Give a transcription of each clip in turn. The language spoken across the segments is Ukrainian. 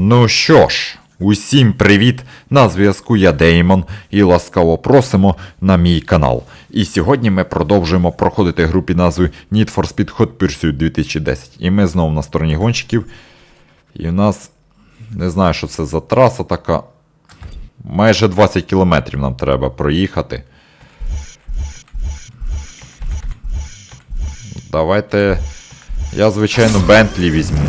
Ну що ж, усім привіт! На зв'язку я Деймон і ласкаво просимо на мій канал. І сьогодні ми продовжуємо проходити гру під назвою Need for Speed Hot Pursuit 2010. І ми знову на стороні гонщиків. І у нас не знаю, що це за траса така. Майже 20 кілометрів нам треба проїхати. Давайте. Я, звичайно, Бентлі візьму.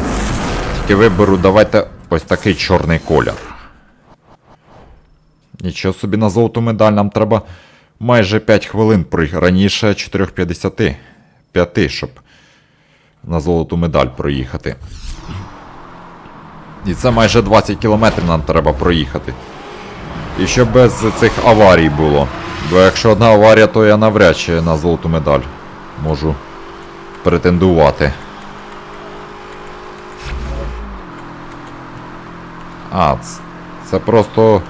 Тільки виберу, давайте ось такий чорний колір. Нічого собі на золоту медаль нам треба майже 5 хвилин проїхати. Раніше 4,50. 5, щоб на золоту медаль проїхати. І це майже 20 кілометрів нам треба проїхати. І щоб без цих аварій було. Бо якщо одна аварія, то я навряд чи на золоту медаль можу претендувати. А, це просто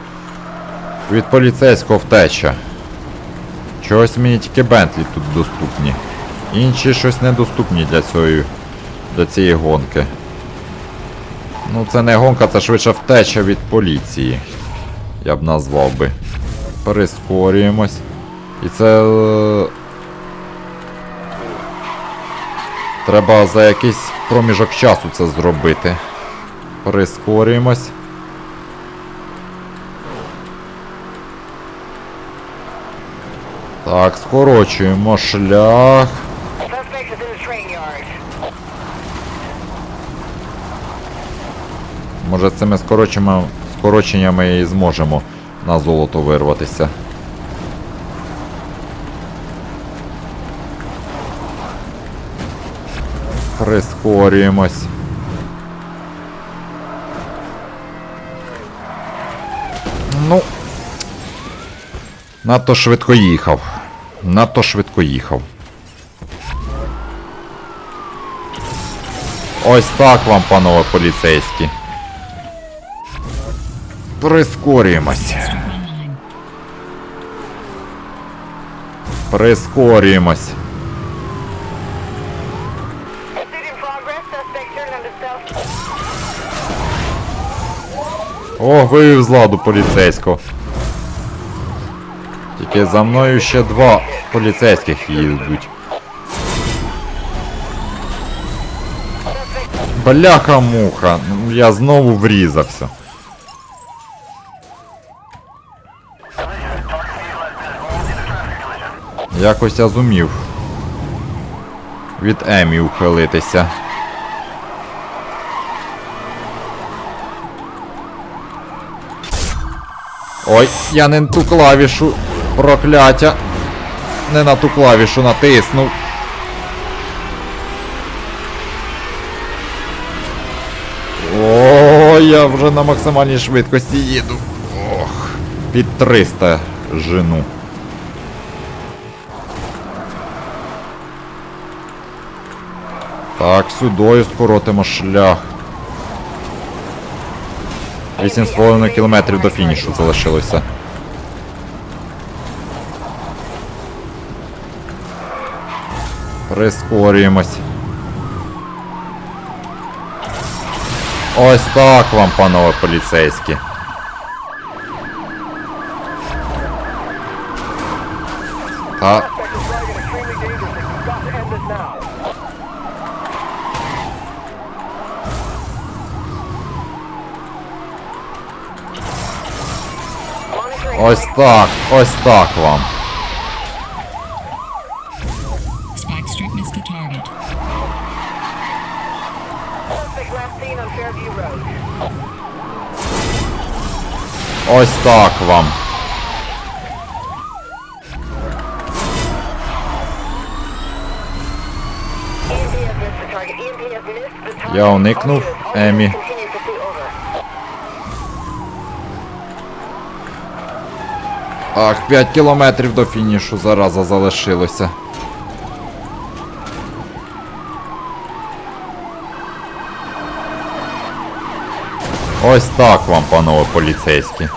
від поліцейського втеча. Чогось мені тільки Бентлі тут доступні. Інші щось недоступні для цієї, для цієї гонки. Ну, це не гонка, це швидше втеча від поліції. Я б назвав би. Перескорюємось. І це. е, Треба за якийсь проміжок часу це зробити. Прискорюємось. Так, скорочуємо шлях. Може цими скороченнями, скороченнями і зможемо на золото вирватися. Прискорюємось. Надто швидко їхав. Надто швидко їхав. Ось так вам, панове поліцейські. Прискорюємось. Прискорюємось. О, вивів з ладу поліцейського. Тільки за мною ще два поліцейських їдуть. Бляха-муха, ну, я знову врізався. Якось я зумів від Емі ухилитися. Ой, я не ту клавішу. Прокляття. Не на ту клавішу натиснув. О, я вже на максимальній швидкості їду. Ох, під 300 жену. Так, сюдою скоротимо шлях. 8,5 кілометрів до фінішу залишилося. Прискорюємось. Ось так вам, панове поліцейські. Та Suspect is driving extremely dangerously. You've got to end this now. Monitoring ось так, ось так вам. Ось так вам. Я уникнув, Емі. Ах, 5 кілометрів до фінішу зараза залишилося. Ось так вам, панове поліцейські.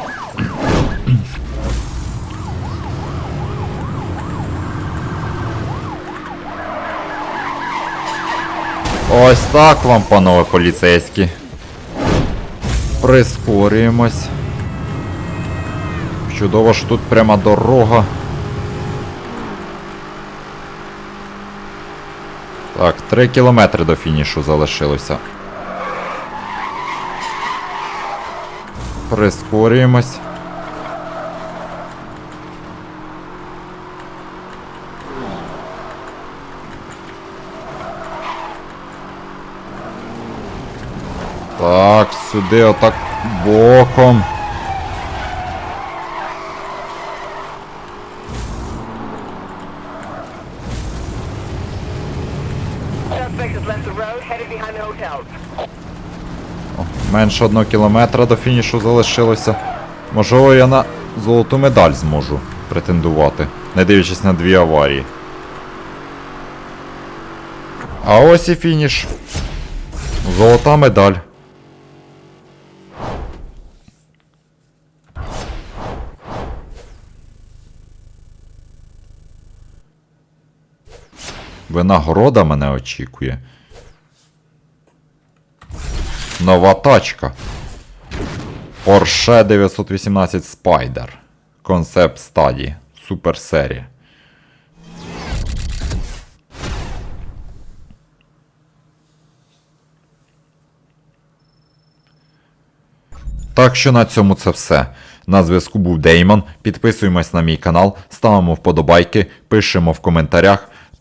Ось так вам, панове поліцейські. Прискорюємось. Чудово, що тут пряма дорога. Так, 3 кілометри до фінішу залишилося. Прискорюємось. Так, сюди отак боком. Suspect has left the road, headed behind the hotels. Менше одного кілометра до фінішу залишилося. Можливо, я на золоту медаль зможу претендувати, не дивлячись на дві аварії. А ось і фініш. Золота медаль. Винагорода мене очікує. Нова тачка. Porsche 918 Spider. Концепт стадії. Супер серія. Так що на цьому це все. На зв'язку був Деймон. Підписуємось на мій канал, ставимо вподобайки, пишемо в коментарях.